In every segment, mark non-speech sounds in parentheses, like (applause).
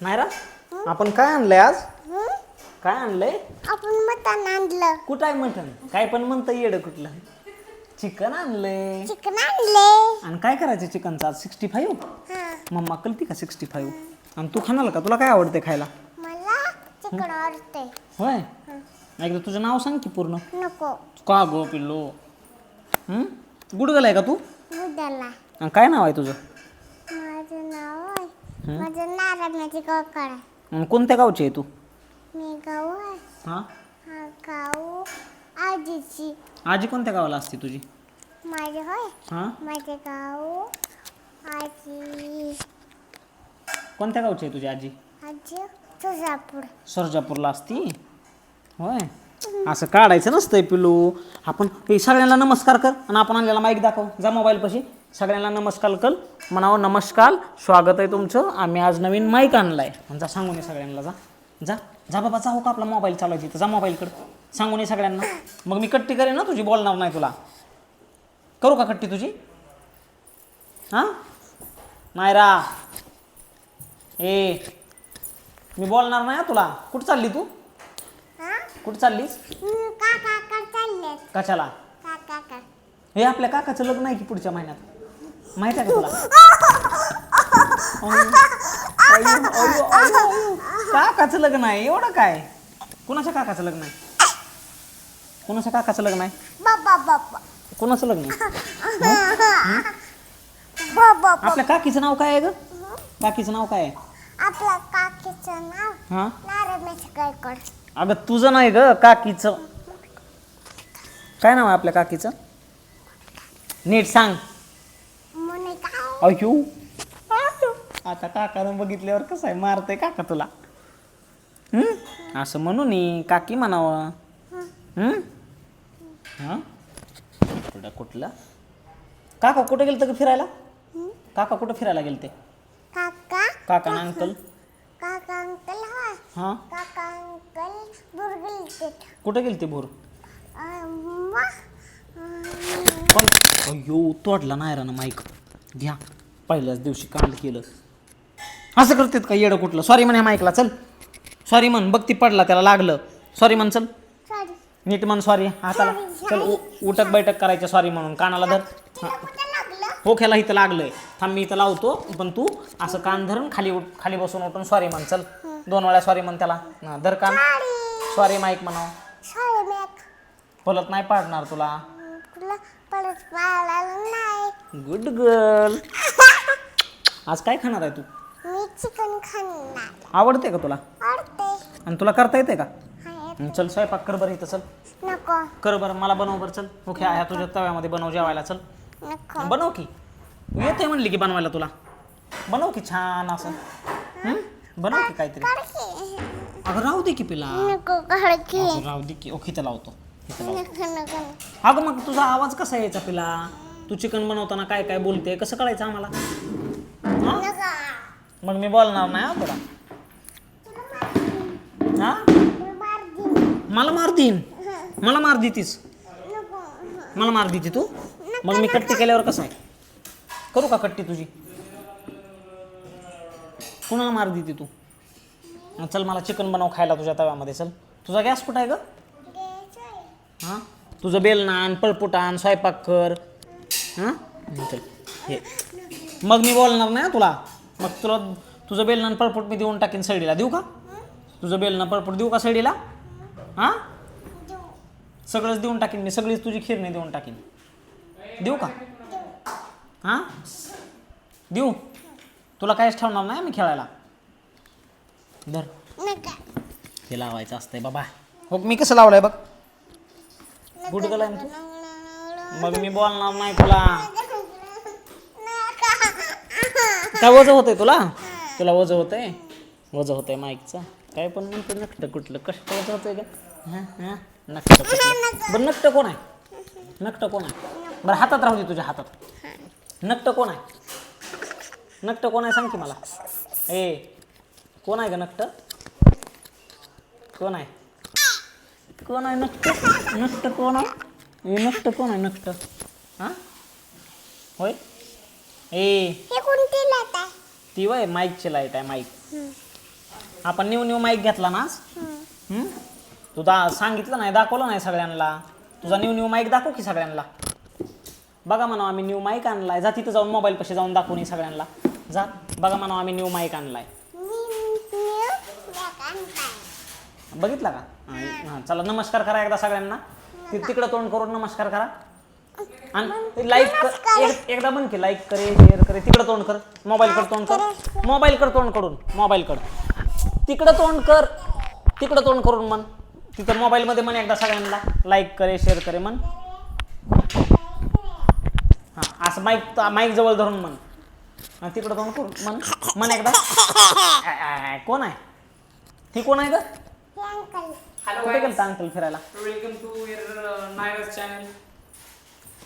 नायरा आपण काय आणलंय आज? हं? काय आणलंय? आपण मटण आणलं. कुठं आहे मटण? काय पण म्हणतं येड कुठलं. चिकन आणलंय. चिकन आणले आणि काय करायचं चिकनचं? आज सिक्स्टी फाईव्ह हा. मम्मा कळती का सिक्स्टी फाईव्ह आणि तू खाणार का? तुला काय आवडते खायला? मला चिकन आवडते होय? एकदा तुझं नाव सांग की पूर्ण. नको. का गो पिल्लो? हं? गुडगल आहे का तू? उद्याला आणि काय नाव आहे तुझं? माझं नारायणाची कळकळ आहे कोणत्या गावची आहे तू? मी गाव आहे. हां? हा गाव आजीची. आजी कोणत्या गावाला असते तुझी? माझे होय? हां? माझे गाव आजी. कोणत्या गावची आहे तुझी आजी? आजी तुळजापूर. सर्जापूरला असती? होय. असं काढायचं नसतंय पिलू. आपण हे सगळ्यांना नमस्कार कर आणि आपण आणलेला माईक दाखव. जा मोबाईलपाशी सगळ्यांना नमस्कार कर म्हणावं नमस्कार. स्वागत आहे तुमचं. आम्ही आज नवीन माईक आणलाय. आणि जा सांगून ये सगळ्यांना जा. जा. जा बाबा जा हो का आपला मोबाईल चालवायची तिथं जा मोबाईलकडं सांगून ये सगळ्यांना. मग मी कट्टी करेन ना तुझी बोलणार नाही तुला. करू का कट्टी तुझी? हां? नायरा ए मी बोलणार नाही तुला. कुठं चालली तू? हा? कुठं चाललीस? कशाला? हे आपल्या काकाचं लग्न आहे की पुढच्या महिन्यात? माहीत आहे का तुला? अयो, अयो, अयो, अयो, अयो. काकाचं लग्न आहे एवढं काय? कुणाच्या काकाचं लग्न आहे? कुणाच्या काकाचं लग्न आहे? बाबा बाबा. कुणाचं लग्न आहे? बाबा आपल्या काकीचं नाव काय आहे ग? काकीचं नाव काय आहे? आपल्या काकीचं नाव हा? अगं तुझं नाही ग काकीचं. काय नाव आहे आपल्या काकीचं? नीट सांग. अयो आता काकानं बघितल्यावर कसं आहे? मारतंय काका तुला. हम्म? असं म्हणू नी काकी म्हणावं. हम्म? हा? कुठं कुठलं? काका कुठं गेलं तर फिरायला? काका कुठं फिरायला गेलते? काका. काका ना अंकल? काका अंकल हा. हां? काका अंकल बुरगल कुठं गेलते भोर? मग पण अयो तोडला नाही ना माईक. घ्या. पहिल्याच दिवशी कांड केलं. असं करतात का येडं कुठलं? सॉरी म्हण ह्या माईकला चल. सॉरी म्हण बघ ती पडला त्याला लागलं. सॉरी म्हण चल. नीट म्हण सॉरी हाताला चल उ- उठक बैठक करायचं सॉरी म्हणून. कानाला धर. हा. हो खेळा इथं लागलंय. थांब मी इथं लावतो. पण तू असं कान धरून खाली उठ खाली बसून उठून सॉरी म्हण चल. दोन वेळा सॉरी म्हण त्याला. हा, धर कान. सॉरी माईक म्हणाव. मॅक पलत नाही पाडणार तुला. तुला परत नाही. गुड गर्ल (laughs) आज काय खाणार आहे तू? मी चिकन खाणार आवडते का तुला? आवडते. आणि तुला करता येते का? हाय चल स्वयंपाक कर बरं इथं चल. नको. कर बरं मला बनव बरं चल. ओके ह्या तुझ्या तव्यामध्ये बनव जेवायला चल. नको. बनव की. येते म्हणली की बनवायला तुला. बनव की छान असं. हं? बनव की काहीतरी. अगं राहू दे की पिला. नको काढकी अगं राहू दे की. ओके इथं लावतो. अगं मग तुझा आवाज कसा यायचा पिला? तू चिकन बनवताना काय काय बोलते? कसं कळायचं आम्हाला? मग मी बोलणार नाही हा तुला. हा? मला मार देईन. मला मार देतीस. मला मार देती तू? मग मी कट्टी केल्यावर कसं आहे? करू का कट्टी तुझी? कुणाला मार देते तू? चल मला चिकन बनव खायला तुझ्या तव्यामध्ये. चल. तुझा गॅस कुठं आहे ग? हां? तुझं बेलन आण पळपुट आण स्वयंपाक कर. हां? चल हे. मग मी बोलणार नाही हं तुला. मग तुला तुझं बेलन आणि पळपुट मी देऊन टाकीन सैडीला. देऊ का? तुझं बेलन पळपुट देऊ का सैडीला? हां? सगळंच देऊन टाकीन मी. सगळीच तुझी खिरणी देऊन टाकीन. देऊ का? हां? देऊ. तुला काहीच ठेवणार नाही मी खेळायला. धर. हे लावायचं असतंय बाबा. हो मी कसं लावलंय बघ? गुडगल तू? मग मी बोलणार नाही तुला. काय वज होतंय तुला? तुला वज होतंय? वज होतंय माईकचं. काय पण म्हणतो नकट कुठलं? कष्ट वज होतंय का? हां हां? नकट कुठलं? बरं नकट कोण आहे? नकट कोण आहे? बरं हातात राहू दे तुझ्या हातात. नकट कोण आहे? नकट कोण आहे? सांग की मला. ए कोण आहे का नकट कोण आहे? कोण आहे नकट नकट कोण आहे? ए नकट कोण आहे नकट हां? होय? ए. ती वय माईकची लाइट आहे माईक. आपण न्यू न्यू माईक घेतला ना? तू दा सांगितलं नाही दाखवलं नाही सगळ्यांना. तुझा न्यू न्यू माईक दाखव की सगळ्यांना. बघा म्हणा आम्ही न्यू माईक आणलाय. जा तिथं जाऊन मोबाईल पाशी जाऊन दाखवून सगळ्यांना. जा बघा म्हणा आम्ही न्यू माईक आणलाय. बघितला का? हां चला नमस्कार करा एकदा सगळ्यांना. ति- तिकडं तोंड करून नमस्कार करा. आणि लाईक कर एक- एकदा बंद की लाईक करे शेअर करे तिकडं तोंड कर. मोबाईल कड तोंड कर. मोबाईल कड तोंड करून मोबाईल कड. तिकडं तोंड कर. तिकडं तोंड करून म्हण. तिथं मोबाईलमध्ये म्हण एकदा सगळ्यांना. लाईक करे शेअर करे म्हण. हां असं माईक माईक जवळ धरून आणि तिकडं तोंड करून म्हण. म्हण एकदा. (laughs) कोण आहे? ही कोण आहे ग? हॅलो कुठे गेलता अंकल फिरायला? वेलकम टू युअर नायरस चॅनल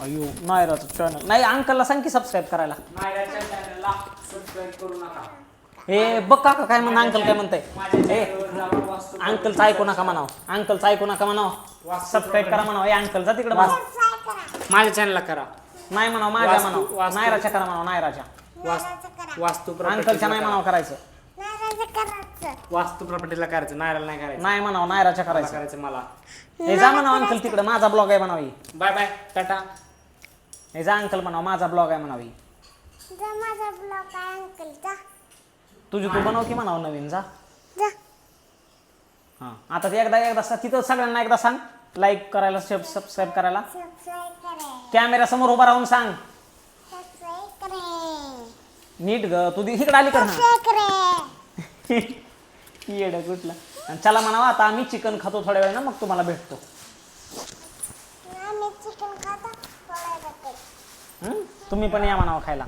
अयो नायराचं चॅनल नाही अंकलला सांग की सबस्क्राईब करायला. नायराच्या चॅनलला सबस्क्राईब करू नका. हे बघ काका काय म्हणणं अंकल काय म्हणताय. माझ्या ए चॅनलवर जाऊन वास्तू अंकलचं ऐकू नका म्हणाव. अंकलचं ऐकू नका म्हणाव. सबस्क्राईब करा म्हणाव. ए अंकल जा तिकडे म्हणाव माझ्या चॅनलला करा. नाही म्हणाव माझ्या वास्तू- म्हणाव. वास्तू. नायराच्या करा म्हणाव नायराच्या वास्तू अंकलच्या नाही म्हणाव करायचं. वास्तू प्रॉपर्टीला करायचं नायराला नाही करायचं. नाही म्हणाव नायराच्या मला करायचं. करायचं मला. हे जा म्हणाव अंकल तिकडे माझा ब्लॉग आहे म्हणावी. Bye bye tata. हे जा अंकल म्हणाव माझा ब्लॉग आहे म्हणावी. माझा ब्लॉग आहे अंकल जा. तुझी तू बनव की म्हणाव नवीन जा. जा. हां आता ते एकदा एकदा स- तिथं सगळ्यांना एकदा सांग लाईक करायला सबस्क्राईब करायला. सबस्क्राईब करे. कॅमेरा समोर उभा राहून सांग. सबस्क्राईब करे. नीट ग तू इकडे आली कर ना. सबस्क्राईब करे. (laughs) येड कुठला? आणि चला म्हणावा आता आम्ही चिकन खातो थोड्या वेळ ना मग तुम्हाला भेटतो. हं? तुम्ही पण या म्हणावं खायला.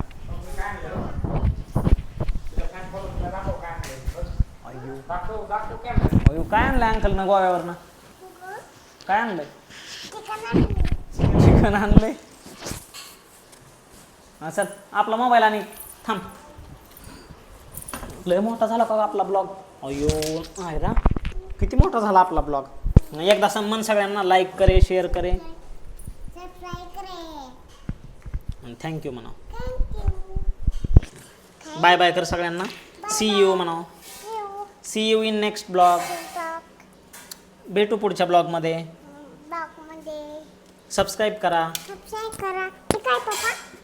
अयो काय आणलंय अंकल ना गोव्यावरनं? काय आणलंय? चिकन चिकन आणलंय? हा चल आपला मोबाईल आणि थांब. लय मोठा झाला का आपला ब्लॉग अयो आहे रा किती मोठा झाला आपला ब्लॉग? एकदा सन्मान सगळ्यांना लाईक करे शेअर करे. थँक्यू म्हणा बाय बाय कर सगळ्यांना. सी यू म्हणा see you in next blog भेटू पुढच्या ब्लॉगमध्ये सबस्क्राईब करा. सबस्क्राईब करा.